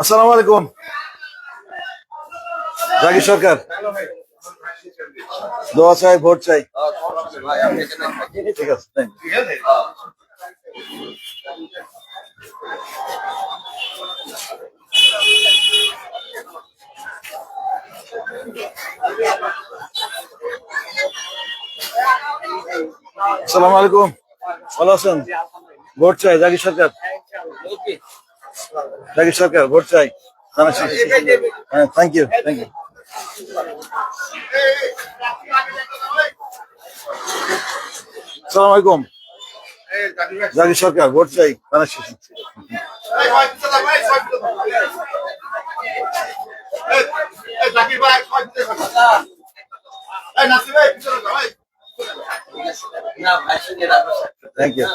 আসসালামু আলাইকুম। জাগির সরকার। দোয়া চাই ভোট চাই। ঠিক আছে আসসালামু আলাইকুম। ভালো আছেন? ভোট চাই জাগির সরকার। জাগির সরকার, ভোট চাই। হ্যাঁ থ্যাংক ইউ থ্যাংক ইউ আসসালামু আলাইকুম জাগির সরকার, ভোট চাই জানাচ্ছি থ্যাংক ইউ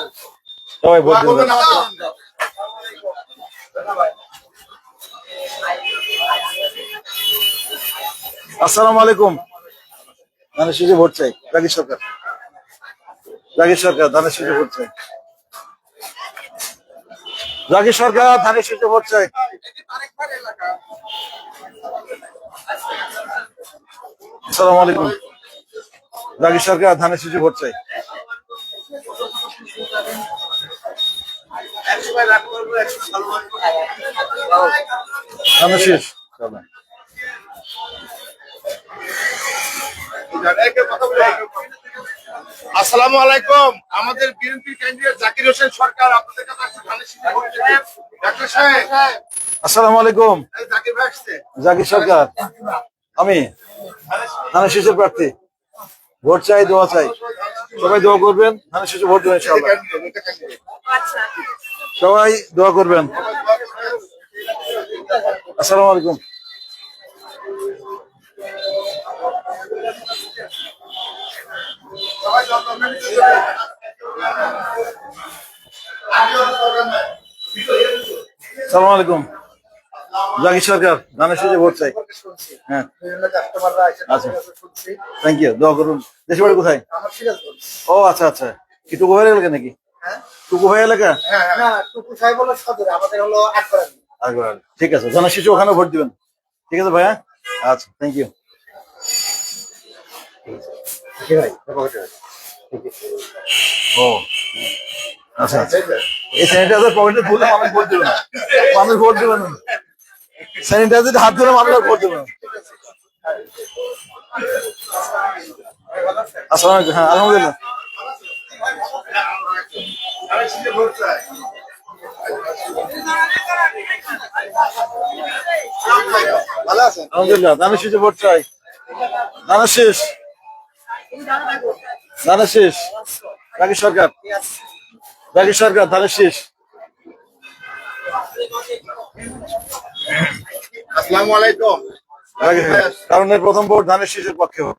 সবাই দেবেন আসসালামু আলাইকুম। ধানের শেষে ভোট চাই। জাগির সরকার। জাগির সরকার ধানের শেষে ভোট চাই। জাগির সরকার ধানের শেষে ভোট চাই। আসসালামু আলাইকুম। জাগির সরকার ধানের শেষে ভোট চাই। ধানের শেষ চলো। আসসালামু আলাইকুম। আমাদের বিএনপি ক্যান্ডিডেট জাকির হোসেন সরকার আপনাদের কাছে আসসালামু আলাইকুম। জাকির সরকার। আমি ধানের শেষের প্রার্থী। ভোট চাই দোয়া চাই। সবাই দোয়া করবেন ধানের শেষে ভোট দেবেন ইনশাআল্লাহ। সবাই দোয়া করবেন। আসসালামু আলাইকুম। আসসালামু আলাইকুম। জাকির সরকার ধানের শেষে ভোট চাই। হ্যাঁ। আচ্ছা। থ্যাংক ইউ দোয়া করুন। দেশের বাড়ি কোথায়? ও আচ্ছা আচ্ছা। কি টুকু ভাইয়ের এলাকা? নাকি টুকু ভাই এলাকা আচ্ছা, ঠিক আছে জানা শিশু ওখানে ভোট দিবেন। ঠিক আছে ভাইয়া? আচ্ছা থ্যাংক ইউ ও আচ্ছা আচ্ছা। এই স্যানিটাইজার পকেটে তুলে মানুষ ভোট দেবে না। মানুষ ভোট দেবে না। স্যানিটাইজার হাত ধরে মানুষ ভোট দেবে না। আসসালামু হ্যাঁ আলহামদুলিল্লাহ। ভালো আছেন আলহামদুলিল্লাহ ধানের শেষে ভোট চাই। ধানের শেষ। ধানের শেষ। রাগি সরকার। রাগি সরকার ধানের শেষ। আসসালামু আলাইকুম। কারণ এর প্রথম ভোট ধানের শেষের পক্ষে হোক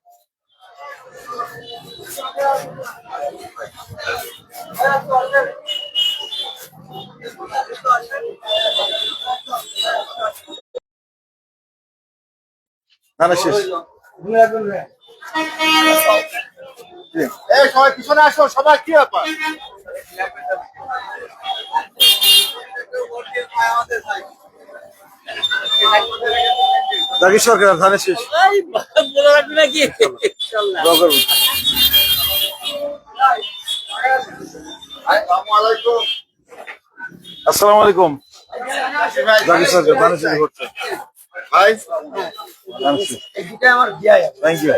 ধানের শেষ। সবাই পিছনে আসো সবাই কি ব্যাপার? রাগি সরকার ধানের শেষ। বলে রাখবি নাকি? আসসালামু আলাইকুম। আসসালামু সরকার ধানের শেষে ভাই। আমার থ্যাংক ইউ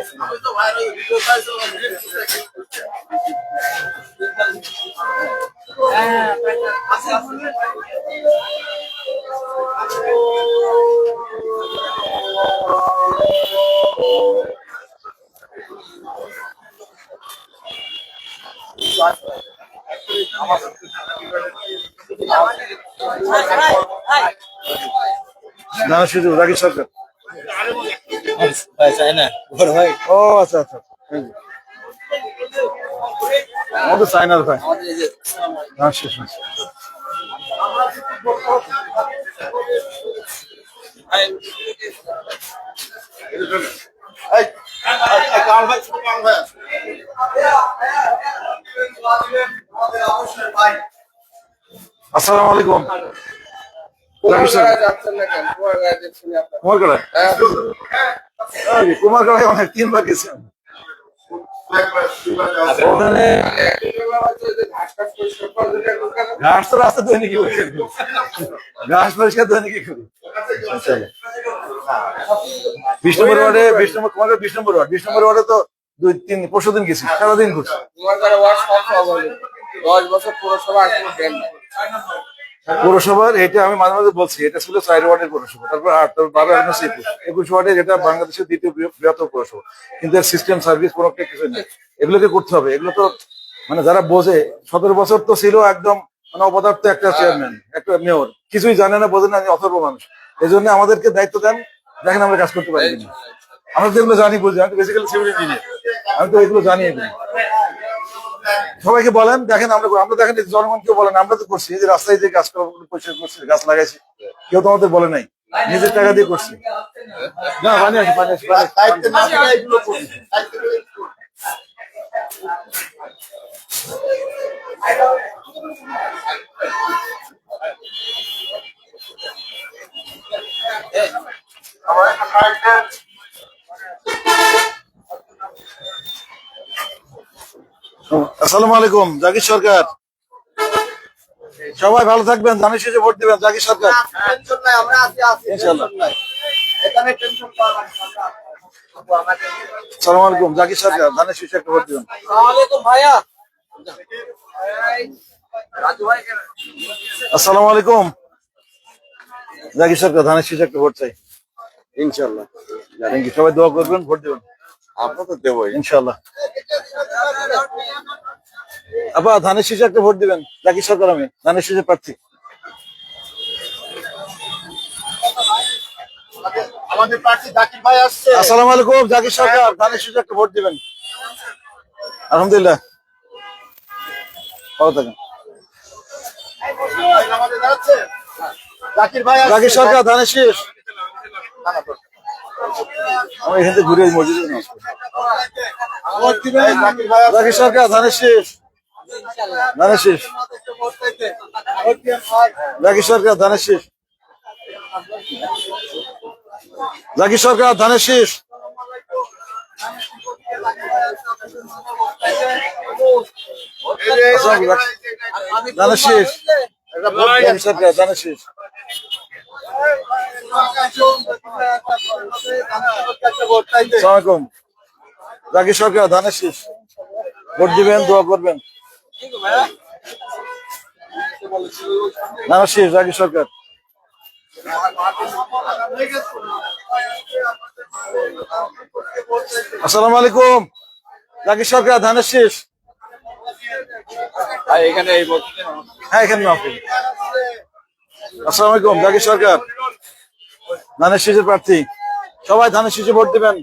ধানের শেষে রাগি সরকার। না ও আচ্ছা আচ্ছা আমাদের ভাই ধানের শেষ হয়েছে। এই এই কাল ভাই ছোট কাল ভাই আছে। আসসালামু আলাইকুম জাকির সরকার কুমার কাড়ায় কুমার কাড়ায় অনেক তিনবার গেছেন ওখানে ঘাস তো রাস্তা দৈনিক ঘাস পরিষ্কার দৈনিক করি বিশ নম্বর ওয়ার্ডে বিশ নম্বর কুমার বিশ নম্বর ওয়ার্ড বিশ নম্বর ওয়ার্ডে তো দুই তিন পরশু দিন গেছি সারাদিন ঘুরছি। দশ বছর পুরসভা নাই পৌরসভার এটা আমি মাঝে মাঝে বলছি, এটা ছিল চার ওয়ার্ডের পৌরসভা, তারপর আট, তারপর বারো একুশ একুশ ওয়ার্ডে যেটা বাংলাদেশের দ্বিতীয় বৃহ- বৃহত্তম পৌরসভা। কিন্তু এর সিস্টেম সার্ভিস কোনো কিছু নেই। এগুলোকে করতে হবে। এগুলো তো মানে যারা বোঝে, সতেরো বছর তো ছিল একদম মানে অপদার্থ একটা চেয়ারম্যান একটা মেয়র কিছুই জানে না, বোঝে না অথর্ব মানুষ। এই জন্য আমাদেরকে দায়িত্ব দেন, দেখেন আমরা কাজ করতে পারি। আমরা তো এগুলো জানি, বুঝি আমি বেসিক্যালি সিভিল ইঞ্জিনিয়ার আমি তো এগুলো জানি এগুলো সবাইকে বলেন দেখেন আমরা আমরা দেখেন জনগণকে বলেন আমরা তো করছি। এই যে রাস্তায় যে গাছ পরিষ্কার করছি গাছ লাগাইছি। কেউ তো আমাদের বলে নাই। নিজের টাকা দিয়ে করছি। না পানি আছে পানি আছে পানি আসসালামু আলাইকুম জাকির সরকার। সবাই ভালো থাকবেন জানিস যে ভোট দিবেন জাকির সরকার। আসসালামু আলাইকুম জাকির সরকার ধানের শীষে একটা ভোট দিবেন। ভাইয়া রাজু ভাই কেন আসসালামু আলাইকুম। জাকির সরকার ধানের শীষে একটা ভোট চাই। ইনশাল্লাহ। থ্যাংক ইউ সবাই দোয়া করবেন ভোট দিবেন। আমরা তো দেবই। ইনশাল্লাহ। আপা ধানের শীষে একটা ভোট দিবেন জাকির সরকার আমি ধানের শীষে প্রার্থী। আমাদের প্রার্থী জাকির ভাই আসছে। আসসালামু আলাইকুম জাকির সরকার ধানের শীষে একটা ভোট দিবেন। আলহামদুলিল্লাহ। ভালো থাকেন। জাকির ভাই। জাকির সরকার ধানের শীষ। আমি এখান থেকে ঘুরে মসজিদে। জাকির সরকার ধানের শীষ। শীষ। জাকির সরকার শীষ। জাকির সরকার দিবেন। জাকির সরকার আসসালামু জাকির সরকার, ধানের শীষ। ভোট দিবেন, দোয়া করবেন। ধানের শীষ জাকির সরকার। আসসালামু আলাইকুম। জাকির সরকার ধানের শীষ। এখানে হ্যাঁ এখানে আসসালামু আলাইকুম জাকির সরকার। ধানের শীষের প্রার্থী। সবাই ধানের শীষে ভোট দিবেন।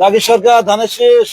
জাকির সরকার ধানের শীষ।